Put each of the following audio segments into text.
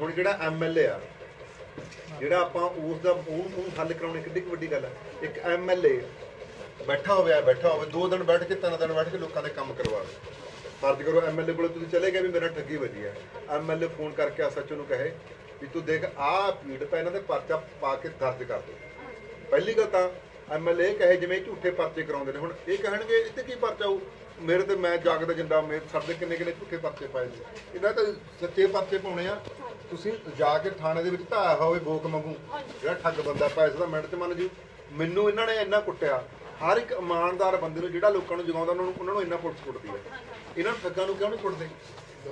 ਹੁਣ ਜਿਹੜਾ ਐਮਐਲਏ ਆ, ਜਿਹੜਾ ਆਪਾਂ ਉਸ ਦਾ ਉਹ ਨੂੰ ਹੱਲ ਕਰਾਉਣੀ, ਕਿੱਡੀ ਕੁ ਵੱਡੀ ਗੱਲ ਹੈ ਇੱਕ ਐਮਐਲਏ ਬੈਠਾ ਹੋਵੇ ਬੈਠਾ ਹੋਵੇ, ਦੋ ਦਿਨ ਬੈਠ ਕੇ, ਤਿੰਨ ਦਿਨ ਬੈਠ ਕੇ ਲੋਕਾਂ ਦੇ ਕੰਮ ਕਰਵਾਵੇ ਫਰਜ਼ ਕਰੋ ਐਮਐਲਏ ਕੋਲ ਤੁਸੀਂ ਚਲੇ ਗਏ ਵੀ ਮੇਰਾ ਠੱਗੀ ਵੱਜੀ ਹੈ ਐਮਐਲਏ ਫੋਨ ਕਰਕੇ ਐਸਐਚਓ ਨੂੰ ਕਹੇ ਵੀ ਤੂੰ ਦੇਖ ਆਹ ਪੀੜ ਹੈ ਇਹਨਾਂ ਦੇ ਪਰਚਾ ਪਾ ਕੇ ਦਰਜ ਕਰ ਦੇ। ਪਹਿਲੀ ਗੱਲ ਤਾਂ ਐਮਐਲਏ ਕਹੇ ਜਿਵੇਂ ਝੂਠੇ ਪਰਚੇ ਕਰਾਉਂਦੇ ਨੇ। ਹੁਣ ਇਹ ਕਹਿਣਗੇ, ਇੱਥੇ ਕੀ ਪਰਚਾ ਹੋਊ ਮੇਰੇ ਤੇ ਮੈਂ ਜਾਗਦਾ ਜਿੰਦਾ, ਮੇਰੇ ਸਾਡੇ ਕਿੰਨੇ ਕਿੰਨੇ ਝੂਠੇ ਪਰਚੇ ਪਾਏ ਨੇ। ਇਹਨਾਂ ਤਾਂ ਸੱਚੇ ਪਰਚੇ ਪਾਉਣੇ ਆ। ਤੁਸੀਂ ਜਾ ਕੇ ਥਾਣੇ ਦੇ ਵਿੱਚ ਧਾਇਆ ਹੋਵੇ ਬੋਕ ਮੰਗੂ ਜਿਹੜਾ ਠੱਗ ਬੰਦਾ ਪੈਸੇ ਦਾ ਮਿੰਟ ਚ ਮੰਨ ਜੂ ਮੈਨੂੰ ਇਹਨਾਂ ਨੇ ਇੰਨਾ ਕੁੱਟਿਆ। ਹਰ ਇੱਕ ਇਮਾਨਦਾਰ ਬੰਦੇ ਨੂੰ ਜਿਹੜਾ ਲੋਕਾਂ ਨੂੰ ਜਗਾਉਂਦਾ ਉਹਨਾਂ ਨੂੰ ਉਹਨਾਂ ਨੂੰ ਇੰਨਾ ਪੁਲਿਸ ਕੁੱਟਦੀ ਹੈ। ਇਹਨਾਂ ਨੂੰ ਠੱਗਾਂ ਨੂੰ ਕਿਉਂ ਨਹੀਂ ਕੁੱਟਦੇ?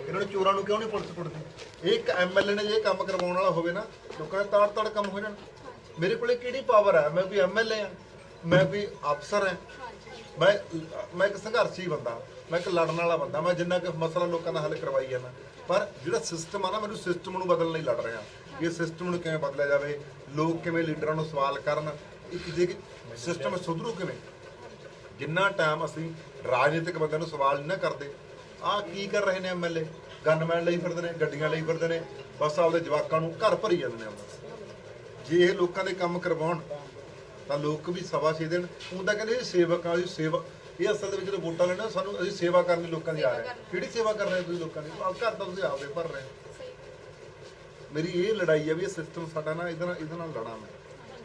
ਇਹਨਾਂ ਨੂੰ ਚੋਰਾਂ ਨੂੰ ਕਿਉਂ ਨਹੀਂ ਪੁਲਿਸ ਕੁੱਟਦੀ? ਇਹ ਇੱਕ ਐਮਐਲਏ ਨੇ ਜੇ ਇਹ ਕੰਮ ਕਰਵਾਉਣ ਵਾਲਾ ਹੋਵੇ ਨਾ ਲੋਕਾਂ ਦੇ ਤਾੜ ਤਾੜ ਕੰਮ ਹੋ ਜਾਣ। ਮੇਰੇ ਕੋਲੇ ਕਿਹੜੀ ਪਾਵਰ ਹੈ? ਮੈਂ ਕੋਈ ਐਮਐਲਏ ਆ ਮੈਂ ਕੋਈ ਅਫਸਰ ਹਾਂ। ਮੈਂ ਮੈਂ ਇੱਕ ਸੰਘਰਸ਼ੀ ਬੰਦਾ, ਮੈਂ ਇੱਕ ਲੜਨ ਵਾਲਾ ਬੰਦਾ, ਮੈਂ ਜਿੰਨਾ ਕਿ ਮਸਲਾ ਲੋਕਾਂ ਦਾ ਹੱਲ ਕਰਵਾਈ ਜਾਂਦਾ ਪਰ ਜਿਹੜਾ ਸਿਸਟਮ ਆ ਨਾ, ਮੈਨੂੰ ਸਿਸਟਮ ਨੂੰ ਬਦਲਣ ਲਈ ਲੜ ਰਿਹਾ। ਇਹ ਸਿਸਟਮ ਨੂੰ ਕਿਵੇਂ ਬਦਲਿਆ ਜਾਵੇ, ਲੋਕ ਕਿਵੇਂ ਲੀਡਰਾਂ ਨੂੰ ਸਵਾਲ ਕਰਨ। ਇੱਕ ਜੇ ਸਿਸਟਮ ਸੁਧਰੂ ਕਿਵੇਂ? ਜਿੰਨਾ ਟਾਈਮ ਅਸੀਂ ਰਾਜਨੀਤਿਕ ਬੰਦਿਆਂ ਨੂੰ ਸਵਾਲ ਨਹੀਂ ਨਾ ਕਰਦੇ, ਆਹ ਕੀ ਕਰ ਰਹੇ ਨੇ ਐਮਐਲਏ ਗਨਮੈਨ ਲਈ ਫਿਰਦੇ ਨੇ, ਗੱਡੀਆਂ ਲਈ ਫਿਰਦੇ ਨੇ, ਬਸ ਆਪਦੇ ਜਵਾਕਾਂ ਨੂੰ ਘਰ ਭਰੀ ਜਾਂਦੇ ਨੇ ਜੇ ਇਹ ਲੋਕਾਂ ਦੇ ਕੰਮ ਕਰਵਾਉਣ ਤਾਂ ਲੋਕ ਵੀ ਸਵਾ ਛੇ ਦੇਣ ਉਹ ਤਾਂ ਕਹਿੰਦੇ ਸੇਵਕ ਆ ਜੀ ਸੇਵਾ, ਇਹ ਅਸਲ ਦੇ ਵਿੱਚ ਜਦੋਂ ਵੋਟਾਂ ਲੈਣਾ, ਸਾਨੂੰ ਅਸੀਂ ਸੇਵਾ ਕਰਨ ਲਈ ਲੋਕਾਂ ਦੀ ਆ ਰਹੇ ਕਿਹੜੀ ਸੇਵਾ ਕਰ ਰਹੇ ਤੁਸੀਂ ਲੋਕਾਂ ਦੀ? ਆਹ ਘਰ ਤਾਂ ਤੁਸੀਂ ਆਪਦੇ ਭਰ ਰਹੇ ਹੋ। ਮੇਰੀ ਇਹ ਲੜਾਈ ਆ ਵੀ ਇਹ ਸਿਸਟਮ ਸਾਡਾ ਨਾ ਇਹਦੇ ਨਾਲ ਇਹਦੇ ਨਾਲ ਲੜਾਂ ਮੈਂ।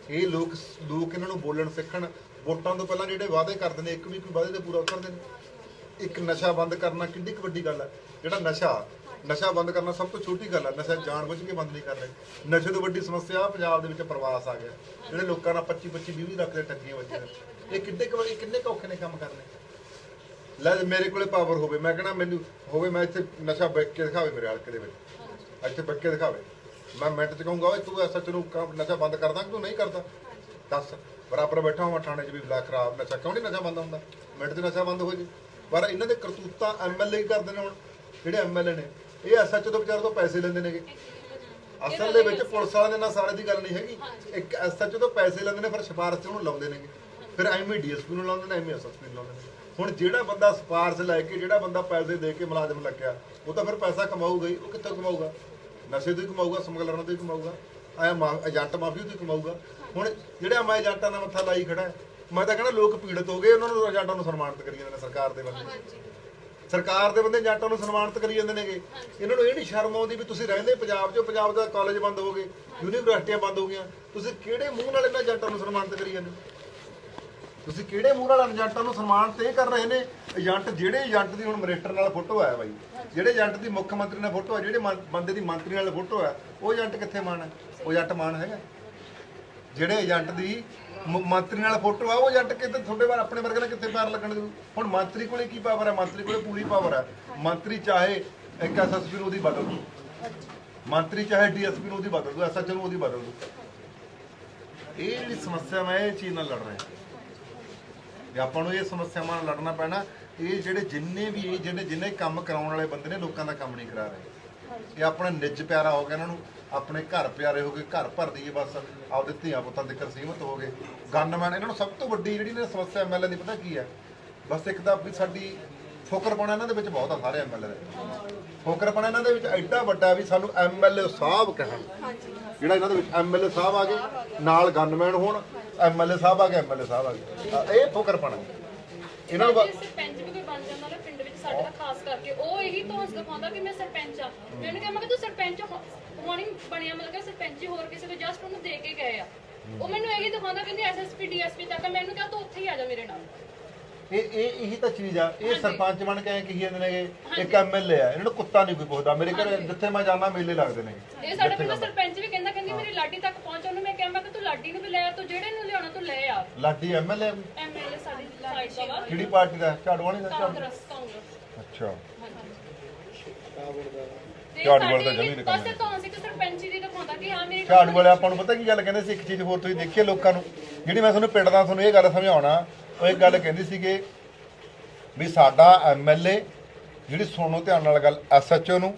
ਇਹ ਲੋਕ ਲੋਕ ਇਹਨਾਂ ਨੂੰ ਬੋਲਣ ਸਿੱਖਣ, ਵੋਟਾਂ ਤੋਂ ਪਹਿਲਾਂ ਜਿਹੜੇ ਵਾਅਦੇ ਕਰਦੇ ਨੇ, ਇੱਕ ਵੀ ਕੋਈ ਵਾਅਦੇ ਤੇ ਪੂਰਾ ਉਤਰਦੇ ਨੇ। ਇੱਕ ਨਸ਼ਾ ਬੰਦ ਕਰਨਾ ਕਿੰਨੀ ਕੁ ਵੱਡੀ ਗੱਲ ਹੈ ਜਿਹੜਾ ਨਸ਼ਾ ਨਸ਼ਾ ਬੰਦ ਕਰਨਾ ਸਭ ਤੋਂ ਛੋਟੀ ਗੱਲ ਹੈ ਨਸ਼ਾ ਜਾਣਬੁੱਝ ਕੇ ਬੰਦ ਨਹੀਂ ਕਰ ਰਹੇ। ਨਸ਼ੇ ਤੋਂ ਵੱਡੀ ਸਮੱਸਿਆ ਪੰਜਾਬ ਦੇ ਵਿੱਚ ਪ੍ਰਵਾਸ ਆ ਗਿਆ। ਜਿਹੜੇ ਲੋਕਾਂ ਨਾਲ 25 25 20 ਲੱਖ ਦੇ ਠੱਗੀਆਂ ਵੱਜੀਆਂ। ਇਹ ਕਿੰਨੇ ਕੁ ਇਹ ਕਿੰਨੇ ਕੁ ਔਖੇ ਨੇ ਕੰਮ ਕਰਨੇ? ਲੈ ਮੇਰੇ ਕੋਲੇ ਪਾਵਰ ਹੋਵੇ, ਮੈਂ ਕਹਣਾ ਮੈਨੂੰ ਹੋਵੇ, ਮੈਂ ਇੱਥੇ ਨਸ਼ਾ ਵੇਚ ਕੇ ਦਿਖਾਵੇ ਮੇਰੇ ਹਲਕੇ ਦੇ ਵਿੱਚ। ਇੱਥੇ ਵੇਚ ਕੇ ਦਿਖਾਵੇ। ਮੈਂ ਮਿੰਟ ਚ ਕਹੂੰਗਾ, ਓਏ ਤੂੰ ਐਸਾ ਨੂੰ ਨਸ਼ਾ ਬੰਦ ਕਰਦਾ ਕਿ ਤੂੰ ਨਹੀਂ ਕਰਦਾ? ਦੱਸ, ਬਰਾਬਰ ਬੈਠਾ ਹਾਂ ਥਾਣੇ 'ਚ ਵੀ ਬਲਾ ਖਰਾਬ। ਨਸ਼ਾ ਕਿਉਂ ਨਹੀਂ ਨਸ਼ਾ ਬੰਦ ਹੁੰਦਾ? ਮਿੰਟ 'ਚ ਨਸ਼ਾ ਬੰਦ ਹੋ ਜੇ। ਪਰ ਇਹਨਾਂ ਦੇ ਕਰਤੂਤਾਂ ਐਮਐਲਏ ਕਰਦੇ ਨੇ ਹੁਣ। ਜਿਹੜੇ ਐਮਐਲਏ ਨੇ ਇਹ ਐਸਐਚ ਤੋਂ ਵਿਚਾਰੇ ਤੋਂ ਪੈਸੇ ਲੈਂਦੇ ਨੇਗੇ। ਅਸਲ ਦੇ ਵਿੱਚ ਪੁਲਿਸ ਵਾਲਿਆਂ ਦੇ ਨਾਲ ਸਾਰੇ ਦੀ ਗੱਲ ਨਹੀਂ ਹੈਗੀ। ਇੱਕ ਐਸਐਚ ਤੋਂ ਪੈਸੇ ਲੈਂਦੇ ਨੇ, ਫਿਰ ਸਿਫਾਰਸ਼ ਉਹਨੂੰ ਲਾਉਂਦੇ ਨੇਗੇ। ਫਿਰ ਐਵੇਂ ਡੀਐਸਪੀ ਨੂੰ ਲਾਉਂਦੇ ਨੇ, ਐਵੇਂ ਐਸਐਸਪੀ ਨੂੰ ਲਾਉਂਦੇ ਨੇ। ਹੁਣ ਜਿਹੜਾ ਬੰਦਾ ਸਿਫਾਰਸ਼ ਲੈ ਕੇ, ਜਿਹੜਾ ਬੰਦਾ ਪੈਸੇ ਦੇ ਕੇ ਮੁਲਾਜ਼ਮ ਲੱਗਿਆ, ਉਹ ਤਾਂ ਫਿਰ ਪੈਸਾ ਕਮਾਊਗਾ ਹੀ। ਉਹ ਕਿੱਥੋਂ ਕਮਾਊਗਾ? ਨਸ਼ੇ ਤੋਂ ਹੀ ਕਮਾਊਗਾ, ਸਮਗਲਰਾਂ ਤੋਂ ਹੀ ਕਮਾਊਗਾ। ਆਇਆ ਮਾ, ਏਜੰਟ ਮਾਫੀਆ ਤੋਂ ਹੀ ਕਮਾਊਗਾ। ਹੁਣ ਜਿਹੜਾ ਮੈਂ ਏਜੰਟਾਂ ਦਾ ਮੱਥਾ ਲਾਈ ਖੜਾ ਮੈਂ ਤਾਂ ਕਹਿੰਦਾ ਲੋਕ ਪੀੜਤ ਹੋ ਗਏ, ਉਹਨਾਂ ਨੂੰ ਏਜੰਟਾਂ ਨੂੰ ਸਨਮਾਨਿਤ ਕਰੀ ਜਾਂਦੇ ਨੇ ਸਰਕਾਰ ਦੇ ਵੱਲੋਂ। ਸਰਕਾਰ ਦੇ ਬੰਦੇ ਏਜੰਟਾਂ ਨੂੰ ਸਨਮਾਨਿਤ ਕਰੀ ਜਾਂਦੇ ਨੇਗੇ। ਇਹਨਾਂ ਨੂੰ ਇਹ ਨਹੀਂ ਸ਼ਰਮ ਆਉਂਦੀ ਵੀ ਤੁਸੀਂ ਰਹਿੰਦੇ ਪੰਜਾਬ 'ਚ, ਪੰਜਾਬ ਦਾ ਕਾਲਜ ਬੰਦ ਹੋ ਗਏ ਯੂਨੀਵਰਸਿਟੀਆਂ ਬੰਦ ਹੋ ਗਈਆਂ। ਤੁਸੀਂ ਕਿਹੜੇ ਮੂੰਹ ਨਾਲ ਇਹਨਾਂ ਏਜੰਟਾਂ ਨੂੰ ਸਨਮਾਨਿਤ ਕਰੀ ਜਾਂਦੇ? ਹੋ? ਤੁਸੀਂ ਕਿਹੜੇ ਮੂੰਹ ਨਾਲ ਏਜੰਟਾਂ ਨੂੰ ਸਨਮਾਨਿਤ ਇਹ ਕਰ ਰਹੇ ਨੇ? ਏਜੰਟ ਜਿਹੜੇ ਏਜੰਟ ਦੀ ਹੁਣ ਮਿਨਿਸਟਰ ਨਾਲ ਫੋਟੋ ਆਇਆ ਬਾਈ। ਜਿਹੜੇ ਏਜੰਟ ਦੀ ਮੁੱਖ ਮੰਤਰੀ ਨਾਲ ਫੋਟੋ ਆ, ਜਿਹੜੇ ਬੰਦੇ ਦੀ ਮੰਤਰੀ ਨਾਲ ਫੋਟੋ ਆ, ਉਹ ਏਜੰਟ ਕਿੱਥੇ ਮਾਨ ਹੈ? ਉਹ ਏਜੰਟ ਮਾਨ ਹੈਗਾ। ਜਿਹੜੇ ਏਜੰਟ ਦੀ ਮ- ਮੰਤਰੀ ਨਾਲ ਫੋਟੋ ਆ, ਉਹ ਏਜੰਟ ਕਿਤੇ ਤੁਹਾਡੇ ਵਾਰ, ਆਪਣੇ ਵਰਗੇ ਨਾਲ ਕਿੱਥੇ ਪੈਰ ਲੱਗਣ ਦੇ? ਹੁਣ ਮੰਤਰੀ ਕੋਲੇ ਕੀ ਪਾਵਰ ਹੈ ਮੰਤਰੀ ਕੋਲੇ ਪੂਰੀ ਪਾਵਰ ਹੈ ਮੰਤਰੀ ਚਾਹੇ ਇੱਕ ਐਸਐਸਪੀ ਨੂੰ ਉਹਦੀ ਬਦਲ ਦੂ। ਮੰਤਰੀ ਚਾਹੇ ਡੀਐਸਪੀ ਨੂੰ ਉਹਦੀ ਬਦਲ ਦੂ ਐਸਐਚਓ ਨੂੰ ਉਹਦੀ ਬਦਲ ਦੂ। ਇਹ ਜਿਹੜੀ ਸਮੱਸਿਆ ਮੈਂ ਇਹ ਚੀਜ਼ ਨਾਲ ਲੜ ਰਿਹਾ। ਵੀ ਆਪਾਂ ਨੂੰ ਇਹ ਸਮੱਸਿਆਵਾਂ ਨਾਲ ਲੜਨਾ ਪੈਣਾ, ਇਹ ਜਿਹੜੇ ਜਿੰਨੇ ਵੀ, ਇਹ ਜਿਹੜੇ, ਜਿੰਨੇ ਕੰਮ ਕਰਾਉਣ ਵਾਲੇ ਬੰਦੇ ਨੇ, ਲੋਕਾਂ ਦਾ ਕੰਮ ਨਹੀਂ ਕਰਾ ਰਹੇ। ਇਹ ਆਪਣਾ ਨਿੱਜ ਪਿਆਰਾ ਹੋ ਗਿਆ ਇਹਨਾਂ ਨੂੰ। ਆਪਣੇ ਘਰ ਪਿਆਰੇ ਹੋ ਗਏ, ਘਰ ਭਰ ਦਈਏ ਬਸ, ਆਪਦੇ ਧੀਆਂ ਪੁੱਤਾਂ ਦੇ ਸੀਮਤ ਹੋ ਗਏ। ਗਨਮੈਨ ਇਹਨਾਂ ਨੂੰ ਸਭ ਤੋਂ ਵੱਡੀ ਜਿਹੜੀ ਨੇ ਸਮੱਸਿਆ ਐਮਐਲਏ ਦੀ ਪਤਾ ਕੀ ਹੈ? ਬਸ ਇੱਕ ਤਾਂ ਵੀ ਸਾਡੀ ਫੋਕਰਪਣਾ ਇਹਨਾਂ ਦੇ ਵਿੱਚ ਬਹੁਤ ਆ, ਸਾਰੇ ਐਮਐਲਏ ਦੇ। ਫੋਕਰਪਣਾ ਇਹਨਾਂ ਦੇ ਵਿੱਚ ਐਡਾ ਵੱਡਾ ਵੀ ਸਾਨੂੰ ਐਮਐਲਏ ਸਾਹਿਬ ਕਹਿਣ। ਜਿਹੜਾ ਇਹਨਾਂ ਦੇ ਵਿੱਚ ਐਮਐਲਏ ਸਾਹਿਬ ਆ ਗਏ, ਨਾਲ ਗਨਮੈਨ ਹੋਣ ਐਮਐਲਏ ਸਾਹਿਬ ਆ ਗਏ ਐਮਐਲਏ ਸਾਹਿਬ ਆ ਗਏ। ਤਾਂ ਇਹ ਫੋਕਰਪਣਾ ਇਹਨਾਂ ਨੂੰ ਬ- ਸਰਪੰਚ ਵੀ ਕੋਈ ਬਣ ਜਾਂਦਾ ਨਾ ਪਿੰਡ ਵਿੱਚ ਸਾਡੇ ਦਾ ਖਾਸ ਕਰਕੇ ਉਹ ਇਹੀ ਧੌਂਸ ਦਿਖਾਉਂਦਾ ਕਿ ਮੈਂ ਸਰਪੰਚ ਆ ਮੈਨੂੰ ਕਿਹਾ ਮੈਂ ਕਿ ਤੂੰ ਸਰਪੰਚ ਹੋਣੀ ਬਣਿਆ ਮਤਲਬ ਕਿ ਸਰਪੰਚ ਹੀ ਹੋਰ ਕਿਸੇ ਦੇ ਜਸਟ ਉਹਨੂੰ ਦੇ ਕੇ ਗਏ ਆ। ਉਹ ਮੈਨੂੰ ਇਹੀ ਦਿਖਾਉਂਦਾ ਕਹਿੰਦੀ ਐਸਐਸਪੀ ਡੀਐਸਪੀ ਤੱਕ ਆ। ਮੈਨੂੰ ਕਿਹਾ ਤੂੰ ਉੱਥੇ ਹੀ ਆ ਜਾ ਮੇਰੇ ਨਾਲ। ਇਹ ਇਹ ਇਹੀ ਤਾਂ ਚੀਜ਼ ਆ। ਇਹ ਸਰਪੰਚ ਬਣ ਕੇ ਐ ਕਹੀ ਜਾਂਦੇ ਨੇਗੇ ਇੱਕ ਐਮਐਲਏ ਆ ਇਹਨਾਂ ਨੂੰ ਕੁੱਤਾ ਨਹੀਂ ਕੋਈ ਪੁੱਛਦਾ। ਮੇਰੇ ਘਰੇ ਜਿੱਥੇ ਮੈਂ ਜਾਣਾ ਮੇਲੇ ਲੱਗਦੇ ਨੇ। ਇਹ ਸਾਡੇ ਪਿੰਡ ਦਾ ਸਰਪੰਚ ਵੀ ਕਹਿੰਦਾ ਕਹਿੰਦੀ ਮੇਰੀ ਲਾਡੀ ਤੱਕ ਪਹੁੰਚ ਉਹਨੂੰ ਮੈਂ ਕਿਹਾ ਮੈਂ ਕਿ ਤੂੰ ਲਾਡੀ ਨੂੰ ਵੀ ਲੈ ਆ ਤੂੰ ਜਿਹੜੇ ਨੂੰ ਲਿਆਉਣਾ ਤੂੰ ਲੈ ਆ। ਲਾਡੀ ਐਮਐਲਏ ਐਮਐਲਏ ਸਾਡੀ ਸਾਈਡ ਦਾ ਵਾ ਕਿਹੜੀ ਪਾਰਟੀ ਦਾ? ਝਾੜੂ ਵਾਲੀ ਦਾ ਕਾਂਗਰਸ ਕਾਂਗਰਸ। ਅੱਛਾ। ਤੇ ਝਾੜੂ ਵਾਲਾ ਤਾਂ ਜਮੀ ਪਾਸੇ ਧੌਂਸ ਇੱਕ ਸਰਪੰਚੀ ਦੀ ਦਿਖਾਉਂਦਾ ਕਿ ਹਾਂ ਮੇਰੀ ਝਾੜੂ ਵਾਲੇ ਆਪਾਂ ਨੂੰ ਪਤਾ ਕੀ ਗੱਲ ਕਹਿੰਦੇ ਸੀ? ਇੱਕ ਚੀਜ਼ ਹੋਰ ਤੁਸੀਂ ਦੇਖੀਏ ਲੋਕਾਂ ਨੂੰ। ਜਿਹੜੀ ਮੈਂ ਤੁਹਾਨੂੰ ਪਿੰਡ ਦਾ ਤੁਹਾਨੂੰ ਇਹ ਗੱਲ ਸਮਝਾਉਣਾ ਉਹ ਇੱਕ ਗੱਲ ਕਹਿੰਦੀ ਸੀਗੇ ਵੀ ਸਾਡਾ ਐਮਐਲਏ ਜਿਹੜੀ ਸੁਣੋ ਧਿਆਨ ਨਾਲ ਗੱਲ ਐਸਐਚਓ ਨੂੰ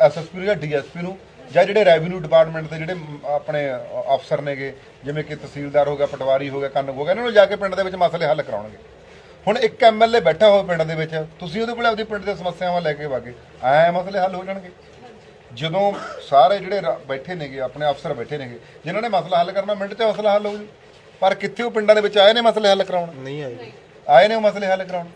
ਐਸਐਸਪੀ ਨੂੰ ਜਾਂ ਡੀਐਸਪੀ ਨੂੰ ਜਾਂ ਜਿਹੜੇ ਰੈਵਨਿਊ ਡਿਪਾਰਟਮੈਂਟ ਦੇ ਜਿਹੜੇ ਆਪਣੇ ਅਫਸਰ ਨੇਗੇ, ਜਿਵੇਂ ਕਿ ਤਹਿਸੀਲਦਾਰ ਹੋ ਗਿਆ, ਪਟਵਾਰੀ ਹੋ ਗਿਆ, ਕੰਨ ਹੋ ਗਿਆ, ਇਹਨਾਂ ਨੂੰ ਜਾ ਕੇ ਪਿੰਡ ਦੇ ਵਿੱਚ ਮਸਲੇ ਹੱਲ ਕਰਾਉਣਗੇ। ਹੁਣ ਇੱਕ ਐਮਐਲਏ ਬੈਠਾ ਹੋਵੇ ਪਿੰਡ ਦੇ ਵਿੱਚ, ਤੁਸੀਂ ਉਹਦੇ ਕੋਲ ਆਪਦੀ ਪਿੰਡ ਦੀਆਂ ਸਮੱਸਿਆਵਾਂ ਲੈ ਕੇ ਵਾਗੇ, ਐ ਮਸਲੇ ਹੱਲ ਹੋ ਜਾਣਗੇ। ਜਦੋਂ ਸਾਰੇ ਜਿਹੜੇ ਰਾ- ਬੈਠੇ ਨੇਗੇ, ਆਪਣੇ ਅਫਸਰ ਬੈਠੇ ਨੇਗੇ, ਜਿਨ੍ਹਾਂ ਨੇ ਮਸਲਾ ਹੱਲ ਕਰਨਾ, ਮਿੰਟ 'ਚ ਮਸਲਾ ਹੱਲ ਹੋ ਜੂ। ਪਰ ਕਿੱਥੇ ਉਹ ਪਿੰਡਾਂ ਦੇ ਵਿੱਚ ਆਏ ਨੇ ਮਸਲੇ ਹੱਲ ਕਰਾਉਣ? ਨਹੀਂ ਆਈ ਆਏ ਨੇ ਉਹ ਮਸਲੇ ਹੱਲ ਕਰਾਉਣ?